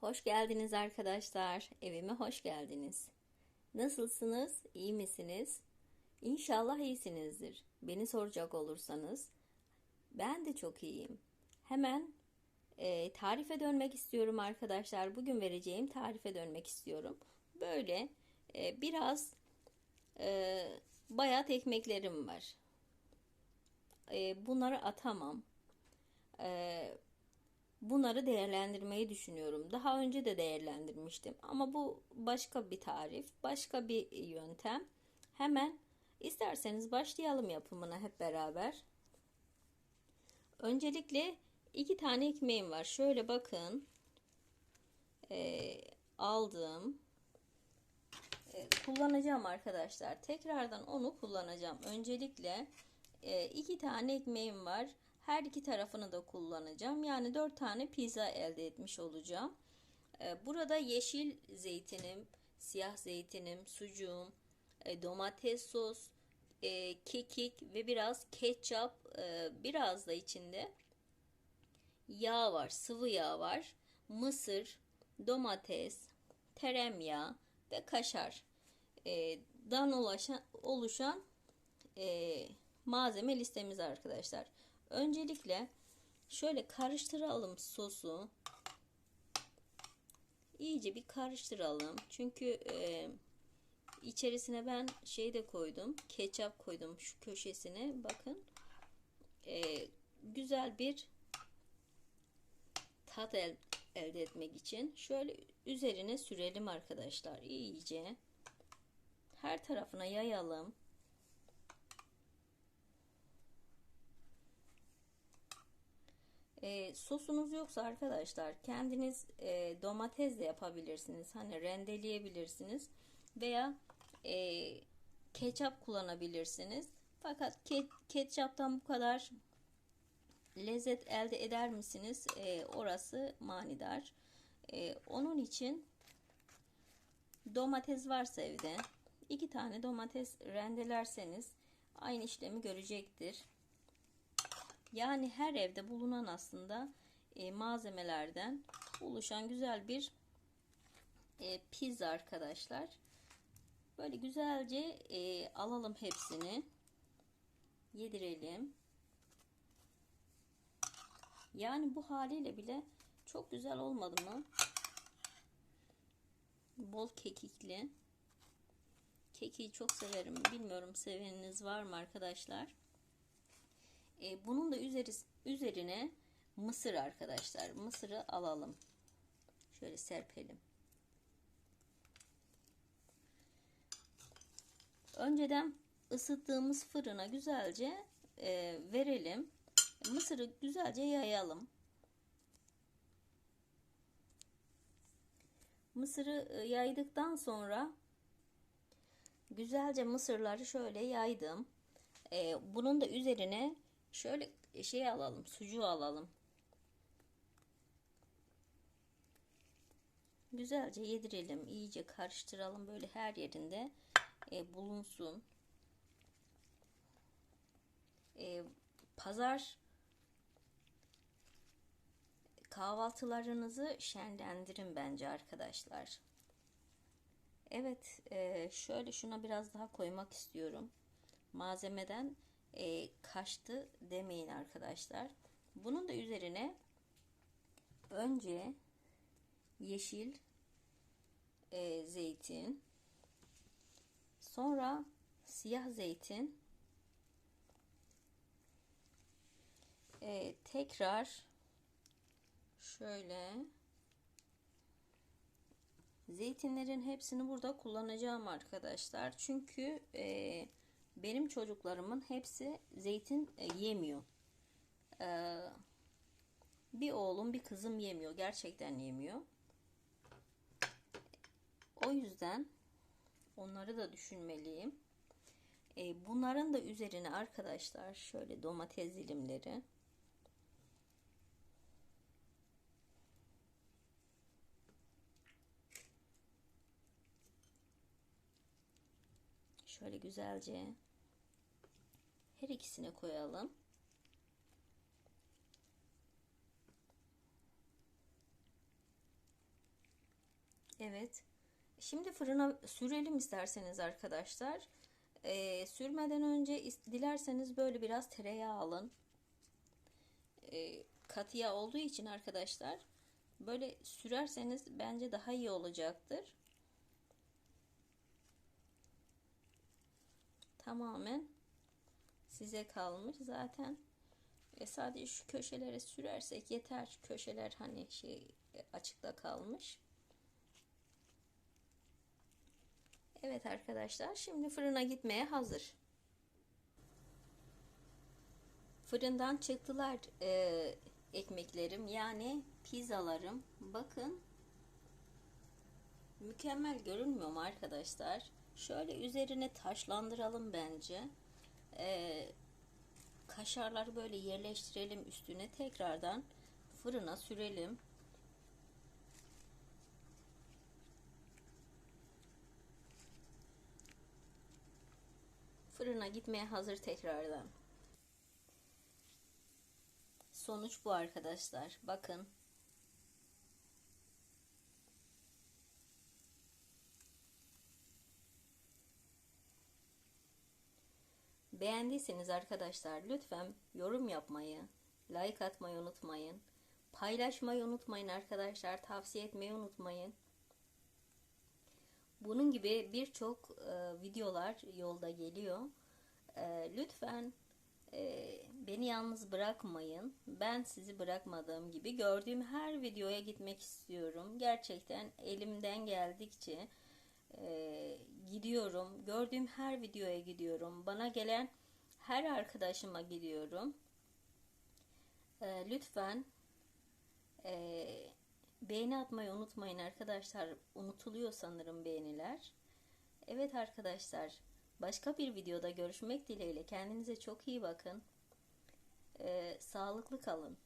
Hoş geldiniz arkadaşlar. Evime hoş geldiniz. Nasılsınız? İyi misiniz? İnşallah iyisinizdir. Beni soracak olursanız ben de çok iyiyim. Hemen e, tarife dönmek istiyorum arkadaşlar. Bugün vereceğim tarife dönmek istiyorum. Böyle e, biraz e, bayat ekmeklerim var. E, bunları atamam. E, bunları değerlendirmeyi düşünüyorum. Daha önce de değerlendirmiştim ama bu başka bir tarif, başka bir yöntem. Hemen isterseniz başlayalım yapımına hep beraber. Öncelikle iki tane ekmeğim var. Şöyle bakın. Ee, aldım. Ee, kullanacağım arkadaşlar. Tekrardan onu kullanacağım. Öncelikle e, iki tane ekmeğim var. Her iki tarafını da kullanacağım. Yani dört tane pizza elde etmiş olacağım. Ee, burada yeşil zeytinim, siyah zeytinim, sucuğum, e, domates sos, e, kekik ve biraz ketçap, e, biraz da içinde yağ var, sıvı yağ var, mısır, domates, tereyağı ve kaşar dan oluşan, oluşan malzeme listemiz arkadaşlar. Öncelikle şöyle karıştıralım sosu. İyice bir karıştıralım. Çünkü e, içerisine ben şey de koydum. Ketçap koydum şu köşesine. Bakın. E, güzel bir tat el, elde etmek için şöyle üzerine sürelim arkadaşlar. İyice her tarafına yayalım. E, sosunuz yoksa arkadaşlar kendiniz e, domates de yapabilirsiniz. Hani rendeleyebilirsiniz veya e, ketçap kullanabilirsiniz. Fakat ke ketçaptan bu kadar lezzet elde eder misiniz? E, orası manidar. E, onun için domates varsa evde iki tane domates rendelerseniz aynı işlemi görecektir. Yani her evde bulunan aslında e, malzemelerden oluşan güzel bir e, pizza arkadaşlar. Böyle güzelce e, alalım hepsini. Yedirelim. Yani bu haliyle bile çok güzel olmadı mı? Bol kekikli. Kekiği çok severim. Bilmiyorum seveniniz var mı arkadaşlar? E, bunun da üzeri, üzerine mısır arkadaşlar. Mısırı alalım. Şöyle serpelim. Önceden ısıttığımız fırına güzelce e, verelim. Mısırı güzelce yayalım. Mısırı e, yaydıktan sonra güzelce mısırları şöyle yaydım. E, bunun da üzerine Şöyle şey alalım. Sucuğu alalım. Güzelce yedirelim. iyice karıştıralım. Böyle her yerinde e, bulunsun. E, pazar kahvaltılarınızı şenlendirin bence arkadaşlar. Evet, e, şöyle şuna biraz daha koymak istiyorum. Malzemeden e, kaçtı demeyin arkadaşlar. Bunun da üzerine önce yeşil e, zeytin sonra siyah zeytin e, tekrar şöyle zeytinlerin hepsini burada kullanacağım arkadaşlar çünkü e, benim çocuklarımın hepsi zeytin e, yemiyor. Ee, bir oğlum bir kızım yemiyor. Gerçekten yemiyor. O yüzden onları da düşünmeliyim. Ee, bunların da üzerine arkadaşlar şöyle domates dilimleri şöyle güzelce her ikisine koyalım. Evet. Şimdi fırına sürelim isterseniz arkadaşlar. Ee, sürmeden önce dilerseniz böyle biraz tereyağı alın. Ee, katı yağ olduğu için arkadaşlar böyle sürerseniz bence daha iyi olacaktır. Tamamen size kalmış zaten. E sadece şu köşelere sürersek yeter. Köşeler hani şey e, açıkta kalmış. Evet arkadaşlar şimdi fırına gitmeye hazır. Fırından çıktılar e, ekmeklerim yani pizzalarım. Bakın mükemmel görünmüyor mu arkadaşlar? Şöyle üzerine taşlandıralım bence. E, kaşarları böyle yerleştirelim üstüne tekrardan fırına sürelim. Fırına gitmeye hazır tekrardan. Sonuç bu arkadaşlar. Bakın. Beğendiyseniz arkadaşlar lütfen yorum yapmayı, like atmayı unutmayın. Paylaşmayı unutmayın arkadaşlar. Tavsiye etmeyi unutmayın. Bunun gibi birçok e, videolar yolda geliyor. E, lütfen e, beni yalnız bırakmayın. Ben sizi bırakmadığım gibi gördüğüm her videoya gitmek istiyorum. Gerçekten elimden geldikçe gidiyorum. Gördüğüm her videoya gidiyorum. Bana gelen her arkadaşıma gidiyorum. E, lütfen e, beğeni atmayı unutmayın arkadaşlar. Unutuluyor sanırım beğeniler. Evet arkadaşlar. Başka bir videoda görüşmek dileğiyle. Kendinize çok iyi bakın. E, sağlıklı kalın.